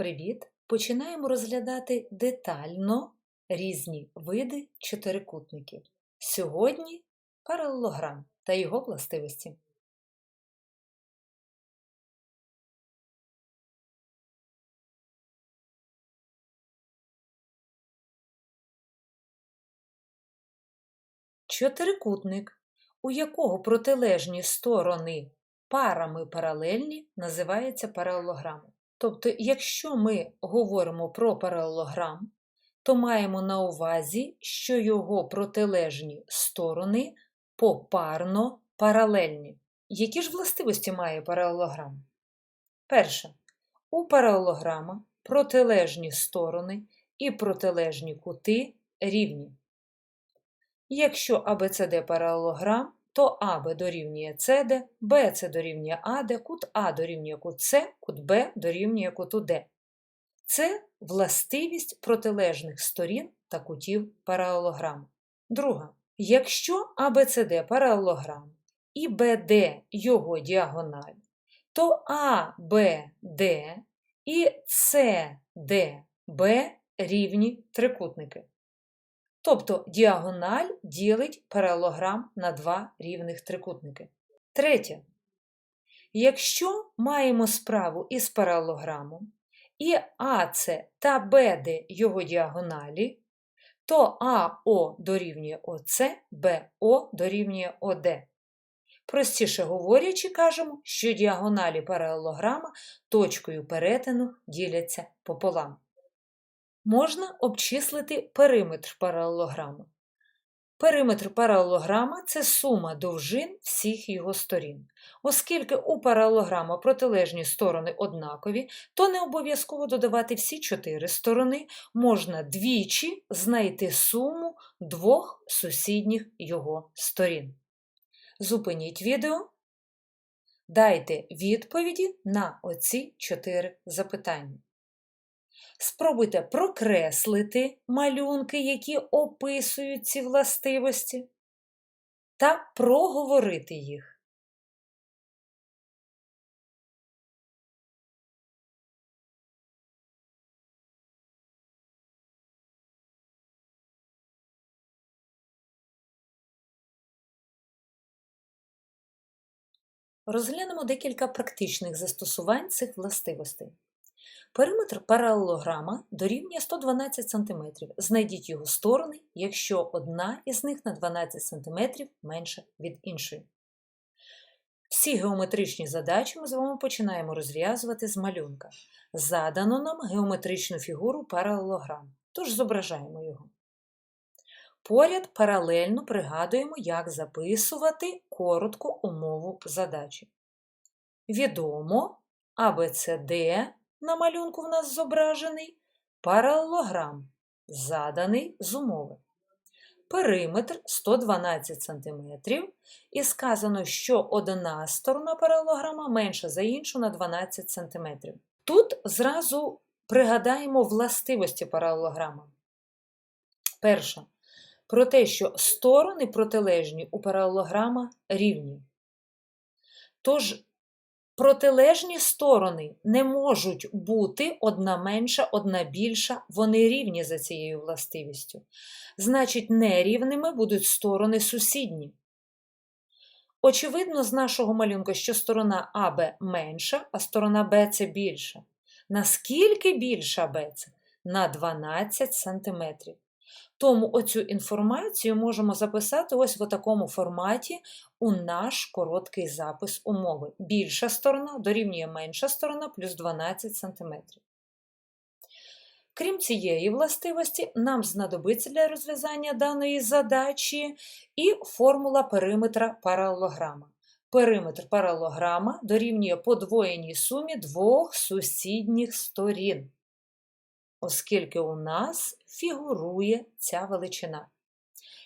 Привіт! Починаємо розглядати детально різні види чотирикутників. Сьогодні паралелограм та його властивості. Чотирикутник, у якого протилежні сторони парами паралельні, називається паралелограмом. Тобто, якщо ми говоримо про паралелограм, то маємо на увазі, що його протилежні сторони попарно паралельні. Які ж властивості має паралелограм? Перше, у паралелограма протилежні сторони і протилежні кути рівні. Якщо АБЦД паралелограм, то АБ дорівнює СД, БЦ дорівнює АД, кут А дорівнює кут С, кут Б дорівнює куту Д. Це властивість протилежних сторін та кутів паралелограму. Друга. Якщо АБЦД паралелограм і БД його діагональ, то АБД і СДБ рівні трикутники. Тобто діагональ ділить паралелограм на два рівних трикутники. Третє. Якщо маємо справу із паралелограмом, і АЦ та БД його діагоналі, то АО дорівнює ОЦ, БО дорівнює ОД. Простіше говорячи, кажемо, що діагоналі паралелограма точкою перетину діляться пополам можна обчислити периметр паралелограма. Периметр паралелограма це сума довжин всіх його сторін. Оскільки у паралелограма протилежні сторони однакові, то не обов'язково додавати всі чотири сторони, можна двічі знайти суму двох сусідніх його сторін. Зупиніть відео, дайте відповіді на оці чотири запитання. Спробуйте прокреслити малюнки, які описують ці властивості, та проговорити їх. Розглянемо декілька практичних застосувань цих властивостей. Периметр паралелограма дорівнює 112 см. Знайдіть його сторони, якщо одна із них на 12 см менша від іншої. Всі геометричні задачі ми з вами починаємо розв'язувати з малюнка. Задано нам геометричну фігуру паралелограм, тож зображаємо його. Поряд паралельно пригадуємо, як записувати коротку умову задачі. Відомо ABCD на малюнку в нас зображений паралелограм, заданий з умови. Периметр 112 см, і сказано, що одна сторона паралелограма менша за іншу на 12 см. Тут зразу пригадаємо властивості паралелограма. Перша. Про те, що сторони протилежні у паралелограма рівні. Тож Протилежні сторони не можуть бути одна менша, одна більша, вони рівні за цією властивістю. Значить, нерівними будуть сторони сусідні. Очевидно, з нашого малюнка, що сторона АБ менша, а сторона БЦ більша. Наскільки більша БЦ? На 12 см. Тому оцю інформацію можемо записати ось в такому форматі у наш короткий запис умови. Більша сторона дорівнює менша сторона плюс 12 см. Крім цієї властивості, нам знадобиться для розв'язання даної задачі і формула периметра паралелограма. Периметр паралелограма дорівнює подвоєній сумі двох сусідніх сторін оскільки у нас фігурує ця величина.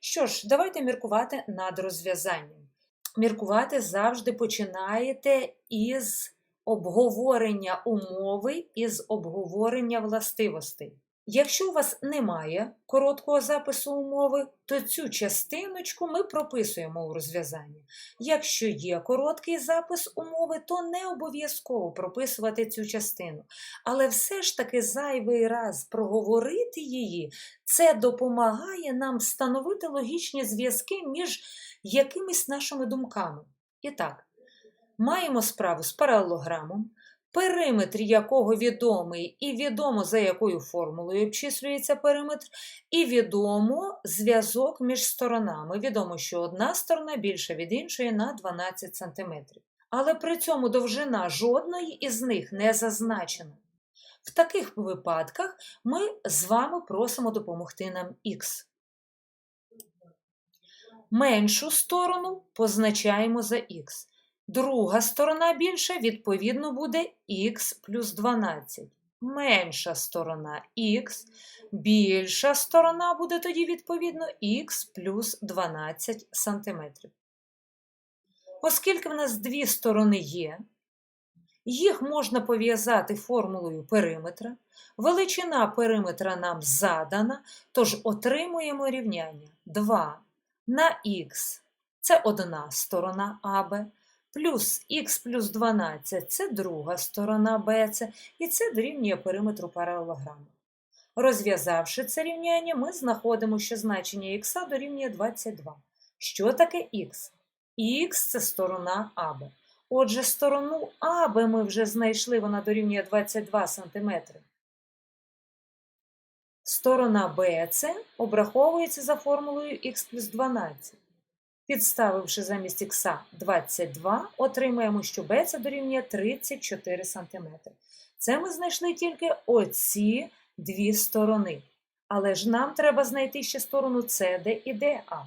Що ж, давайте міркувати над розв'язанням. Міркувати завжди починаєте із обговорення умови, із обговорення властивостей. Якщо у вас немає короткого запису умови, то цю частиночку ми прописуємо у розв'язанні. Якщо є короткий запис умови, то не обов'язково прописувати цю частину. Але все ж таки зайвий раз проговорити її, це допомагає нам встановити логічні зв'язки між якимись нашими думками. І так, маємо справу з паралелограмом, периметр якого відомий, і відомо, за якою формулою обчислюється периметр, і відомо зв'язок між сторонами. Відомо, що одна сторона більша від іншої на 12 см. Але при цьому довжина жодної із них не зазначена. В таких випадках ми з вами просимо допомогти нам Х. Меншу сторону позначаємо за Х. Друга сторона більша, відповідно, буде х плюс 12. Менша сторона х, більша сторона буде тоді, відповідно, х плюс 12 см. Оскільки в нас дві сторони є, їх можна пов'язати формулою периметра. Величина периметра нам задана, тож отримуємо рівняння 2 на х це одна сторона АБ плюс х плюс 12 це друга сторона BC, і це дорівнює периметру паралелограму. Розв'язавши це рівняння, ми знаходимо, що значення х дорівнює 22. Що таке х? Х це сторона АБ. Отже, сторону АБ ми вже знайшли, вона дорівнює 22 см. Сторона BC обраховується за формулою х плюс 12. Підставивши замість х 22, отримаємо, що b це дорівнює 34 см. Це ми знайшли тільки оці дві сторони. Але ж нам треба знайти ще сторону CD і DA.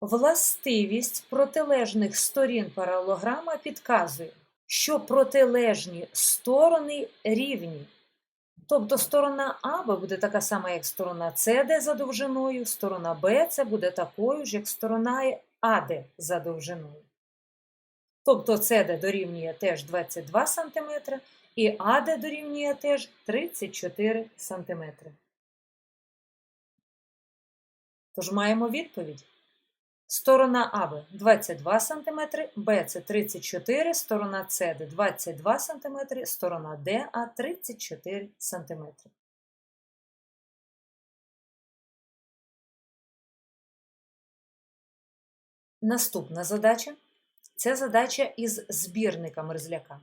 Властивість протилежних сторін паралелограма підказує, що протилежні сторони рівні. Тобто сторона АБ буде така сама, як сторона СД за довжиною, сторона це буде такою ж, як сторона АД за довжиною. Тобто СД дорівнює теж 22 см і АД дорівнює теж 34 см. Тож маємо відповідь. Сторона АБ 22 см, Б це 34 сторона С 22 см, сторона ДА 34 см. Наступна задача це задача із збірника мерзляка.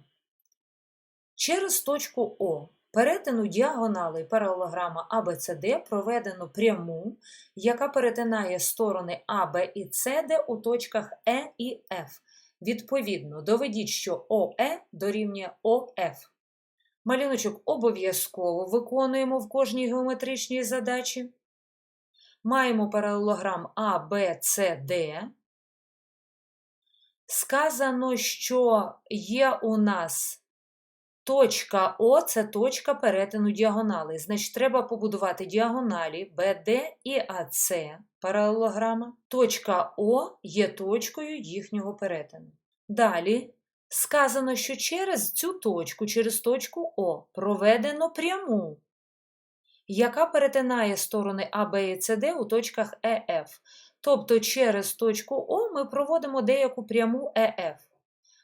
Через точку О Перетину діагонали паралелограма ABCD проведено пряму, яка перетинає сторони АБ і СД у точках Е і Ф. Відповідно, доведіть, що ОЕ дорівнює ОФ. Малюночок обов'язково виконуємо в кожній геометричній задачі. Маємо паралелограм ABCD. Сказано, що є у нас Точка О це точка перетину діагонали. Значить, треба побудувати діагоналі BD і АС паралелограма. Точка О є точкою їхнього перетину. Далі сказано, що через цю точку, через точку О, проведено пряму, яка перетинає сторони А, Б і СД у точках ЕФ. Тобто через точку О ми проводимо деяку пряму ЕФ.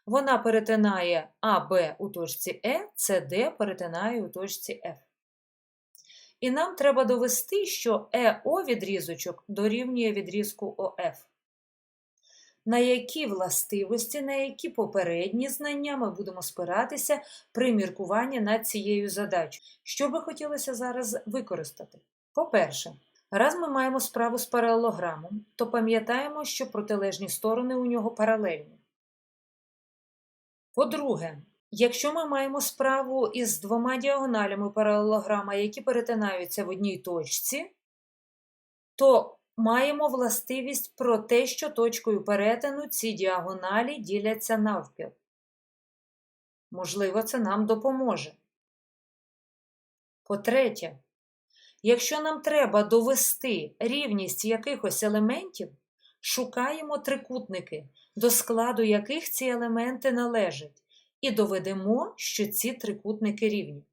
Вона перетинає АБ у точці Е, СД перетинає у точці F. І нам треба довести, що ЕО відрізочок дорівнює відрізку ОФ. На які властивості, на які попередні знання ми будемо спиратися при міркуванні над цією задачею. Що би хотілося зараз використати? По-перше, раз ми маємо справу з паралелограмом, то пам'ятаємо, що протилежні сторони у нього паралельні. По-друге, якщо ми маємо справу із двома діагоналями паралелограма, які перетинаються в одній точці, то маємо властивість про те, що точкою перетину ці діагоналі діляться навпіл. Можливо, це нам допоможе. По-третє, якщо нам треба довести рівність якихось елементів, шукаємо трикутники, до складу яких ці елементи належать, і доведемо, що ці трикутники рівні.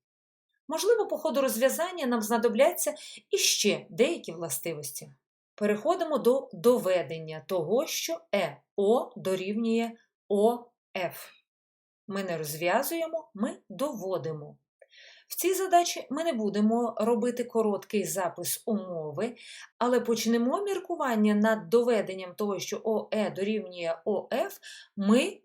Можливо, по ходу розв'язання нам знадобляться іще деякі властивості. Переходимо до доведення того, що ЕО дорівнює ОФ. Ми не розв'язуємо, ми доводимо. В цій задачі ми не будемо робити короткий запис умови, але почнемо міркування над доведенням того, що ОЕ дорівнює ОФ, ми,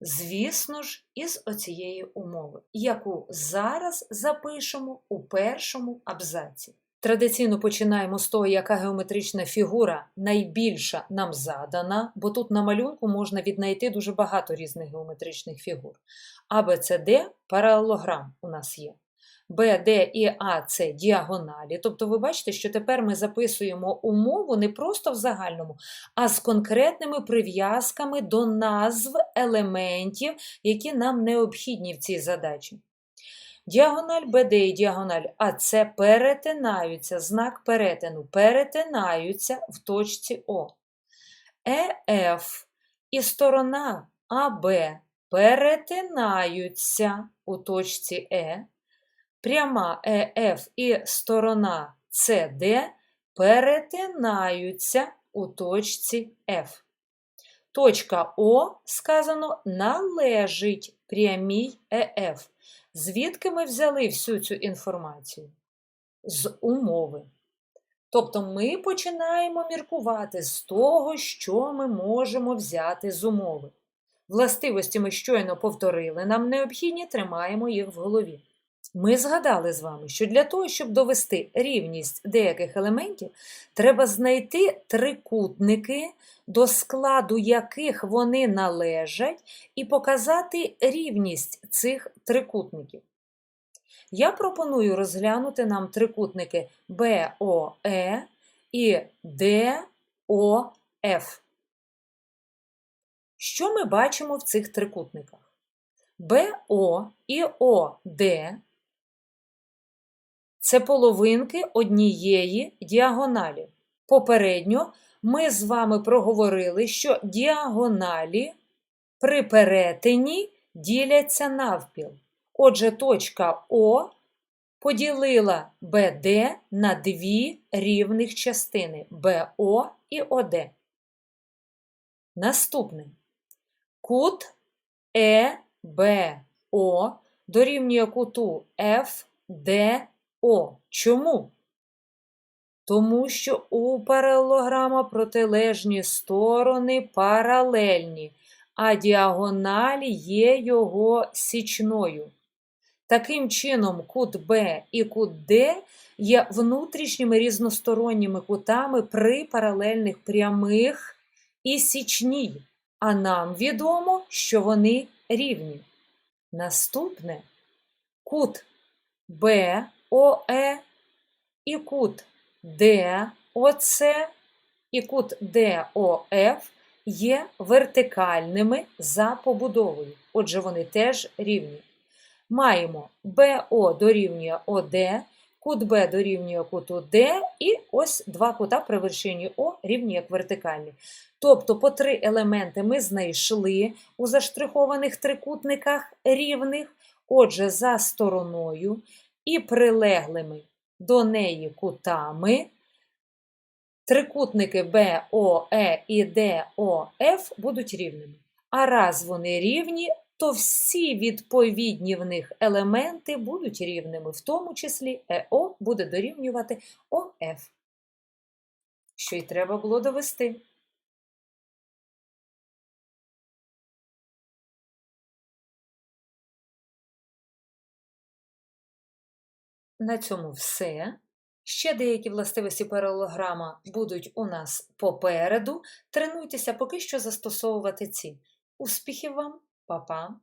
звісно ж, із оцієї умови, яку зараз запишемо у першому абзаці. Традиційно починаємо з того, яка геометрична фігура найбільша нам задана, бо тут на малюнку можна віднайти дуже багато різних геометричних фігур. А, Б, С, Д – паралелограм у нас є. Б, Д і А це діагоналі. Тобто ви бачите, що тепер ми записуємо умову не просто в загальному, а з конкретними прив'язками до назв елементів, які нам необхідні в цій задачі. Діагональ БД і діагональ АЦ перетинаються, знак перетину перетинаються в точці О. ЕФ і сторона АБ перетинаються у точці Е. Пряма ЕФ і сторона СД перетинаються у точці F. Точка О сказано належить прямій ЕФ. Звідки ми взяли всю цю інформацію? З умови. Тобто ми починаємо міркувати з того, що ми можемо взяти з умови. Властивості ми щойно повторили, нам необхідні, тримаємо їх в голові. Ми згадали з вами, що для того, щоб довести рівність деяких елементів, треба знайти трикутники, до складу яких вони належать, і показати рівність цих трикутників. Я пропоную розглянути нам трикутники BOE і DOF. Що ми бачимо в цих трикутниках? БО і ОД це половинки однієї діагоналі. Попередньо ми з вами проговорили, що діагоналі при перетині діляться навпіл. Отже, точка О поділила БД на дві рівних частини БО і ОД. Наступне кут ЕБО дорівнює куту ФДО. Чому? Тому що у паралелограма протилежні сторони паралельні, а діагоналі є його січною. Таким чином, кут Б і кут Д є внутрішніми різносторонніми кутами при паралельних прямих і січній, а нам відомо, що вони рівні. Наступне кут БОЕ і кут ДОЦ і кут ДОФ є вертикальними за побудовою, отже, вони теж рівні. Маємо БО дорівнює ОД, кут Б дорівнює куту Д, і ось два кута при вершині О рівні як вертикальні. Тобто по три елементи ми знайшли у заштрихованих трикутниках рівних, отже, за стороною і прилеглими до неї кутами. Трикутники БОЕ і ДОФ будуть рівними. А раз вони рівні, то всі відповідні в них елементи будуть рівними, в тому числі ЕО буде дорівнювати ОФ. Що й треба було довести. На цьому все. Ще деякі властивості паралограма будуть у нас попереду. Тренуйтеся поки що застосовувати ці. Успіхів вам, Па-па!